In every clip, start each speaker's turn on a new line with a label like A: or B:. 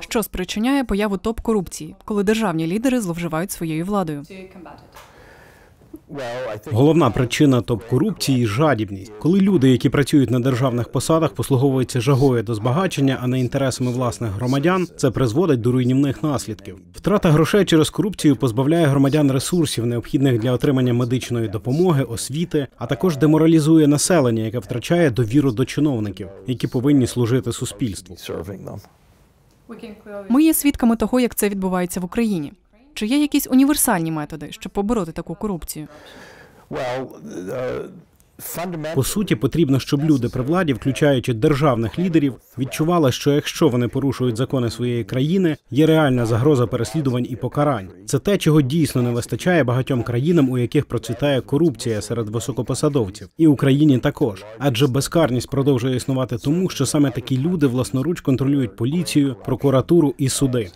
A: Що спричиняє появу топ корупції, коли державні лідери зловживають своєю владою?
B: Головна причина топ-корупції жадібність. Коли люди, які працюють на державних посадах, послуговуються жагою до збагачення, а не інтересами власних громадян, це призводить до руйнівних наслідків. Втрата грошей через корупцію позбавляє громадян ресурсів, необхідних для отримання медичної допомоги, освіти, а також деморалізує населення, яке втрачає довіру до чиновників, які повинні служити суспільству.
A: Ми є свідками того, як це відбувається в Україні. Чи є якісь універсальні методи, щоб побороти таку корупцію?
B: По суті, потрібно, щоб люди при владі, включаючи державних лідерів, відчували, що якщо вони порушують закони своєї країни, є реальна загроза переслідувань і покарань. Це те, чого дійсно не вистачає багатьом країнам, у яких процвітає корупція серед високопосадовців, і Україні також. Адже безкарність продовжує існувати тому, що саме такі люди власноруч контролюють поліцію, прокуратуру і суди.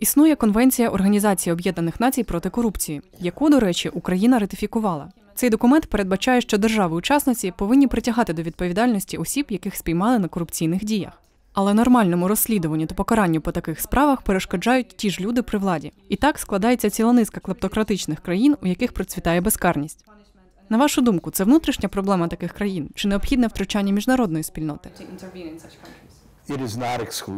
A: Існує Конвенція Організації Об'єднаних Націй проти корупції, яку, до речі, Україна ратифікувала. Цей документ передбачає, що держави-учасниці повинні притягати до відповідальності осіб, яких спіймали на корупційних діях. Але нормальному розслідуванню та покаранню по таких справах перешкоджають ті ж люди при владі. І так складається ціла низка клептократичних країн, у яких процвітає безкарність. На вашу думку, це внутрішня проблема таких країн чи необхідне втручання міжнародної спільноти?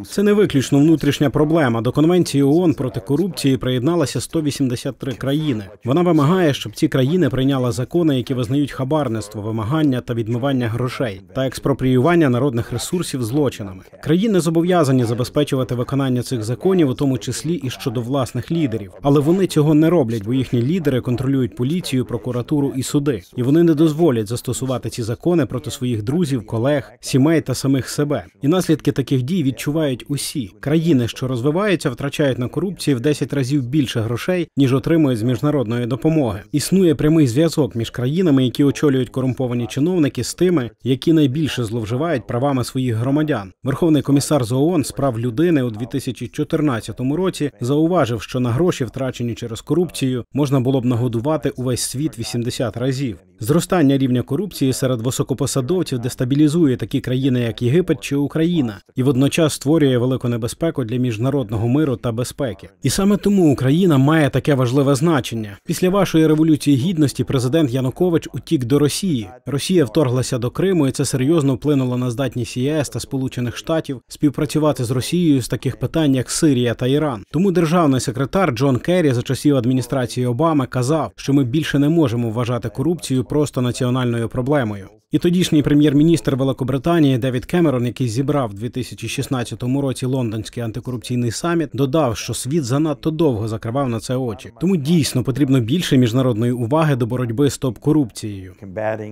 B: Це не виключно внутрішня проблема. До конвенції ООН проти корупції приєдналися 183 країни. Вона вимагає, щоб ці країни прийняли закони, які визнають хабарництво, вимагання та відмивання грошей та експропріювання народних ресурсів злочинами. Країни зобов'язані забезпечувати виконання цих законів, у тому числі і щодо власних лідерів. Але вони цього не роблять, бо їхні лідери контролюють поліцію, прокуратуру і суди, і вони не дозволять застосувати ці закони проти своїх друзів, колег, сімей та самих себе. І наслідки таких дій відчувають усі країни, що розвиваються, втрачають на корупції в 10 разів більше грошей, ніж отримують з міжнародної допомоги. Існує прямий зв'язок між країнами, які очолюють корумповані чиновники, з тими, які найбільше зловживають правами своїх громадян. Верховний комісар з ООН з прав людини у 2014 році зауважив, що на гроші, втрачені через корупцію, можна було б нагодувати увесь світ 80 разів. Зростання рівня корупції серед високопосадовців дестабілізує такі країни, як Єгипет чи Україна, і водночас створює велику небезпеку для міжнародного миру та безпеки. І саме тому Україна має таке важливе значення. Після вашої революції гідності президент Янукович утік до Росії. Росія вторглася до Криму, і це серйозно вплинуло на здатність ЄС та Сполучених Штатів співпрацювати з Росією з таких питань, як Сирія та Іран. Тому державний секретар Джон Керрі за часів адміністрації Обами казав, що ми більше не можемо вважати корупцію просто національною проблемою. І тодішній прем'єр-міністр Великобританії Девід Кемерон, який зібрав в 2016 році лондонський антикорупційний саміт, додав, що світ занадто довго закривав на це очі. Тому дійсно потрібно більше міжнародної уваги до боротьби з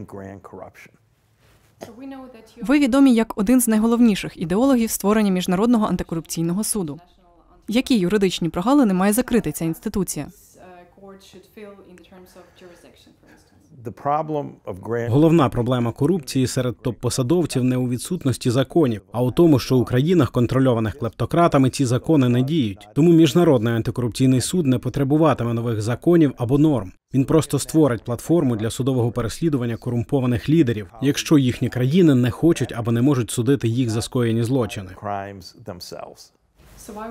C: grand corruption.
A: Ви відомі як один з найголовніших ідеологів створення міжнародного антикорупційного суду. Які юридичні прогалини має закрити ця інституція?
C: The problem of grand
B: Головна проблема корупції серед топ-посадовців не у відсутності законів, а у тому, що у країнах, контрольованих клептократами, ці закони не діють. Тому міжнародний антикорупційний суд не потребуватиме нових законів або норм. Він просто створить платформу для судового переслідування корумпованих лідерів, якщо їхні країни не хочуть або не можуть судити їх за скоєні злочини.
C: crimes.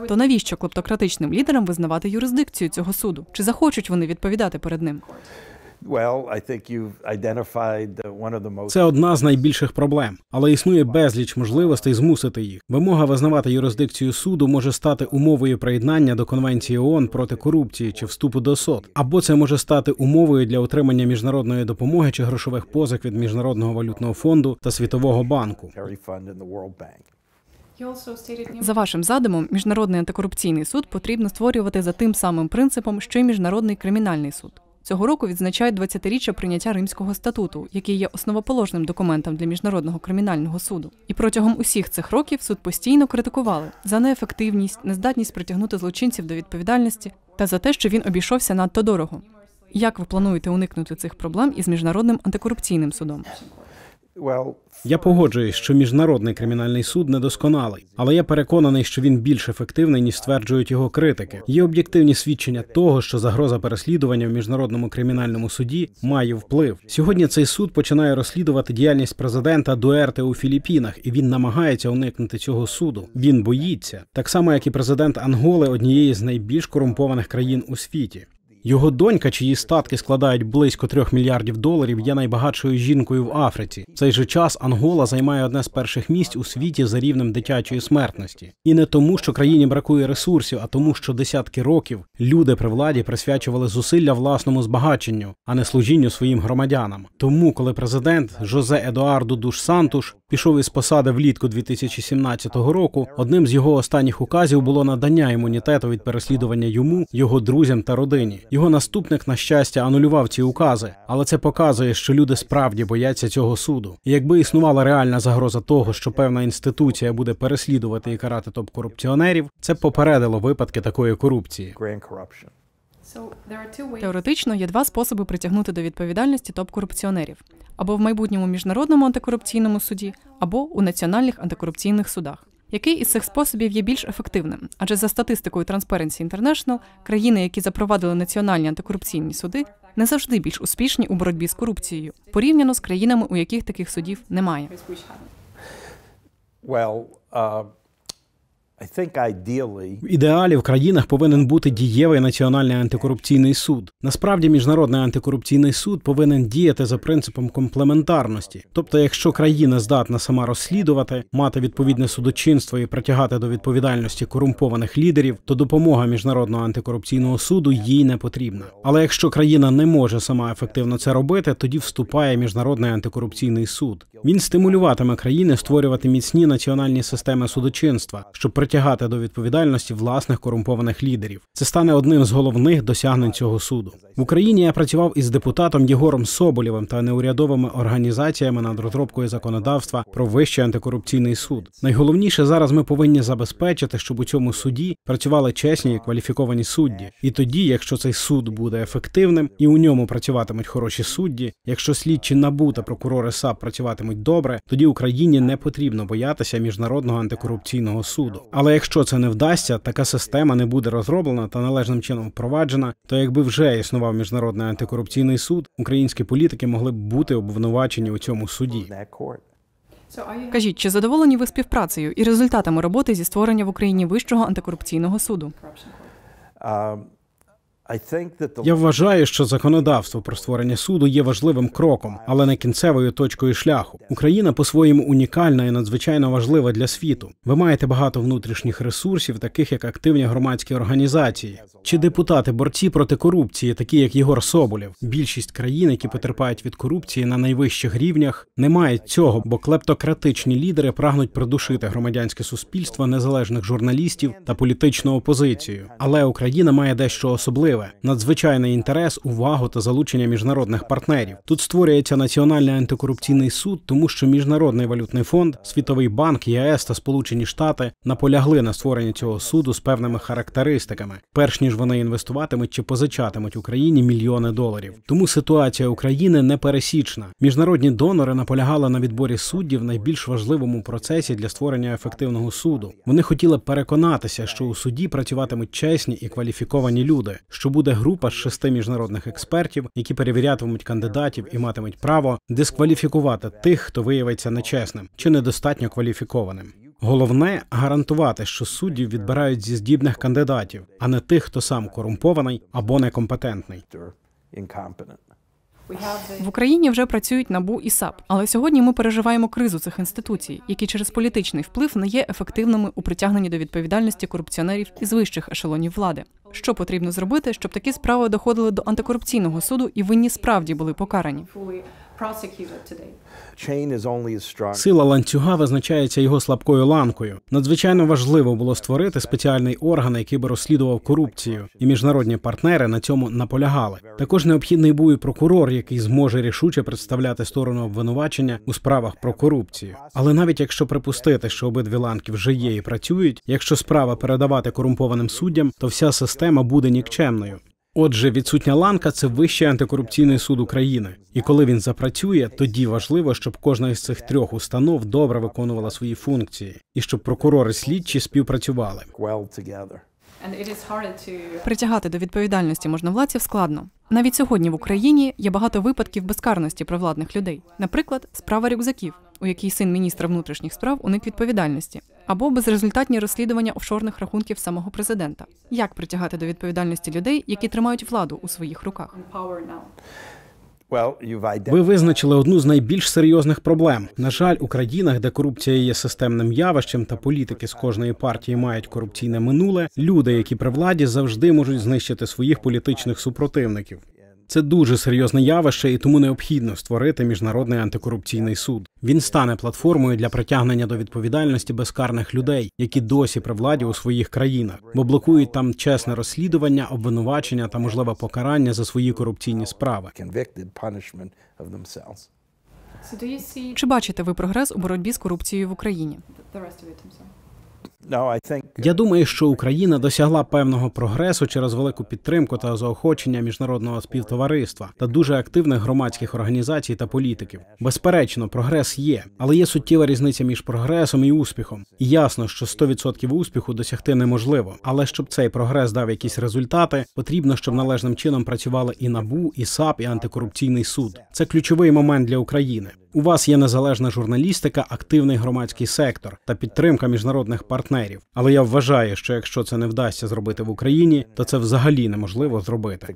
A: То навіщо клептократичним лідерам визнавати юрисдикцію цього суду? Чи захочуть вони відповідати перед ним?
C: Well, I think you've identified uh, one of the most
B: Це одна з найбільших проблем, але існує безліч можливостей змусити їх. Вимога визнавати юрисдикцію суду може стати умовою приєднання до конвенції ООН проти корупції чи вступу до СОД, або це може стати умовою для отримання міжнародної допомоги чи грошових позик від міжнародного валютного фонду та світового банку.
C: Monetary Fund in the World Bank.
A: За вашим задумом, міжнародний антикорупційний суд потрібно створювати за тим самим принципом, що й міжнародний кримінальний суд. Цього року відзначають 20-річчя прийняття Римського статуту, який є основоположним документом для міжнародного кримінального суду. І протягом усіх цих років суд постійно критикували за неефективність, нездатність притягнути злочинців до відповідальності та за те, що він обійшовся надто дорого. Як ви плануєте уникнути цих проблем із міжнародним антикорупційним судом?
B: Я погоджуюсь, що міжнародний кримінальний суд недосконалий, але я переконаний, що він більш ефективний, ніж стверджують його критики. Є об'єктивні свідчення того, що загроза переслідування в міжнародному кримінальному суді має вплив. Сьогодні цей суд починає розслідувати діяльність президента Дуерте у Філіппінах, і він намагається уникнути цього суду. Він боїться, так само як і президент Анголи, однієї з найбільш корумпованих країн у світі. Його донька, чиї статки складають близько трьох мільярдів доларів, є найбагатшою жінкою в Африці. В цей же час Ангола займає одне з перших місць у світі за рівнем дитячої смертності. І не тому, що країні бракує ресурсів, а тому, що десятки років люди при владі присвячували зусилля власному збагаченню, а не служінню своїм громадянам. Тому, коли президент Жозе Едуарду Душ Сантуш пішов із посади влітку 2017 року, одним з його останніх указів було надання імунітету від переслідування йому, його друзям та родині. Його наступник, на щастя, анулював ці укази, але це показує, що люди справді бояться цього суду. І якби існувала реальна загроза того, що певна інституція буде переслідувати і карати топ-корупціонерів, це б попередило випадки такої корупції.
A: Теоретично є два способи притягнути до відповідальності топ-корупціонерів або в майбутньому міжнародному антикорупційному суді, або у національних антикорупційних судах. Який із цих способів є більш ефективним? Адже за статистикою Transparency International, країни, які запровадили національні антикорупційні суди, не завжди більш успішні у боротьбі з корупцією, порівняно з країнами, у яких таких судів немає.
C: Well, uh,
B: ідеалі в країнах повинен бути дієвий національний антикорупційний суд. Насправді, міжнародний антикорупційний суд повинен діяти за принципом комплементарності. Тобто, якщо країна здатна сама розслідувати, мати відповідне судочинство і притягати до відповідальності корумпованих лідерів, то допомога міжнародного антикорупційного суду їй не потрібна. Але якщо країна не може сама ефективно це робити, тоді вступає міжнародний антикорупційний суд. Він стимулюватиме країни створювати міцні національні системи судочинства, щоб притягати до відповідальності власних корумпованих лідерів. Це стане одним з головних досягнень цього суду. В Україні я працював із депутатом Єгором Соболєвим та неурядовими організаціями над розробкою законодавства про вищий антикорупційний суд. Найголовніше зараз ми повинні забезпечити, щоб у цьому суді працювали чесні і кваліфіковані судді. І тоді, якщо цей суд буде ефективним і у ньому працюватимуть хороші судді, якщо слідчі НАБУ та прокурори САП працюватимуть добре, тоді Україні не потрібно боятися міжнародного антикорупційного суду. Але якщо це не вдасться, така система не буде розроблена та належним чином впроваджена, то якби вже існував міжнародний антикорупційний суд, українські політики могли б бути обвинувачені у цьому суді.
A: Кажіть, чи задоволені ви співпрацею і результатами роботи зі створення в Україні вищого антикорупційного суду?
B: Я вважаю, що законодавство про створення суду є важливим кроком, але не кінцевою точкою шляху. Україна по-своєму унікальна і надзвичайно важлива для світу. Ви маєте багато внутрішніх ресурсів, таких як активні громадські організації чи депутати борці проти корупції, такі як Єгор Соболєв. Більшість країн, які потерпають від корупції на найвищих рівнях, не мають цього, бо клептократичні лідери прагнуть придушити громадянське суспільство, незалежних журналістів та політичну опозицію. Але Україна має дещо особливе надзвичайний інтерес, увагу та залучення міжнародних партнерів. Тут створюється національний антикорупційний суд, тому що міжнародний валютний фонд, Світовий банк, ЄС та Сполучені Штати наполягли на створенні цього суду з певними характеристиками, перш ніж вони інвестуватимуть чи позичатимуть Україні мільйони доларів. Тому ситуація України непересічна. Міжнародні донори наполягали на відборі суддів в найбільш важливому процесі для створення ефективного суду. Вони хотіли переконатися, що у суді працюватимуть чесні і кваліфіковані люди, що буде група з шести міжнародних експертів, які перевірятимуть кандидатів і матимуть право дискваліфікувати тих, хто виявиться нечесним чи недостатньо кваліфікованим. Головне гарантувати, що суддів відбирають зі здібних кандидатів, а не тих, хто сам корумпований або некомпетентний.
A: В Україні вже працюють НАБУ і САП, але сьогодні ми переживаємо кризу цих інституцій, які через політичний вплив не є ефективними у притягненні до відповідальності корупціонерів із вищих ешелонів влади. Що потрібно зробити, щоб такі справи доходили до антикорупційного суду і винні справді були покарані?
C: Chain is only as strong.
B: Сила ланцюга визначається його слабкою ланкою. Надзвичайно важливо було створити спеціальний орган, який би розслідував корупцію, і міжнародні партнери на цьому наполягали. Також необхідний був і прокурор, який зможе рішуче представляти сторону обвинувачення у справах про корупцію. Але навіть якщо припустити, що обидві ланки вже є і працюють, якщо справа передавати корумпованим суддям, то вся система буде нікчемною. Отже, відсутня ланка це вищий антикорупційний суд України. І коли він запрацює, тоді важливо, щоб кожна із цих трьох установ добре виконувала свої функції, і щоб прокурори слідчі співпрацювали.
A: Притягати до відповідальності можновладців складно. Навіть сьогодні в Україні є багато випадків безкарності провладних людей. Наприклад, справа рюкзаків, у якій син міністра внутрішніх справ уник відповідальності, або безрезультатні розслідування офшорних рахунків самого президента. Як притягати до відповідальності людей, які тримають владу у своїх руках?
B: Ви визначили одну з найбільш серйозних проблем. На жаль, у країнах, де корупція є системним явищем, та політики з кожної партії мають корупційне минуле. Люди, які при владі, завжди можуть знищити своїх політичних супротивників. Це дуже серйозне явище, і тому необхідно створити міжнародний антикорупційний суд. Він стане платформою для притягнення до відповідальності безкарних людей, які досі при владі у своїх країнах, бо блокують там чесне розслідування, обвинувачення та можливе покарання за свої корупційні справи.
A: Чи бачите ви прогрес у боротьбі з корупцією в Україні?
C: I
B: Я думаю, що Україна досягла певного прогресу через велику підтримку та заохочення міжнародного співтовариства та дуже активних громадських організацій та політиків. Безперечно, прогрес є, але є суттєва різниця між прогресом і успіхом. І ясно, що 100% успіху досягти неможливо. Але щоб цей прогрес дав якісь результати, потрібно, щоб належним чином працювали і НАБУ, і САП, і антикорупційний суд. Це ключовий момент для України. У вас є незалежна журналістика, активний громадський сектор та підтримка міжнародних партнерів. Але я вважаю, що якщо це не вдасться зробити в Україні, то це взагалі неможливо зробити.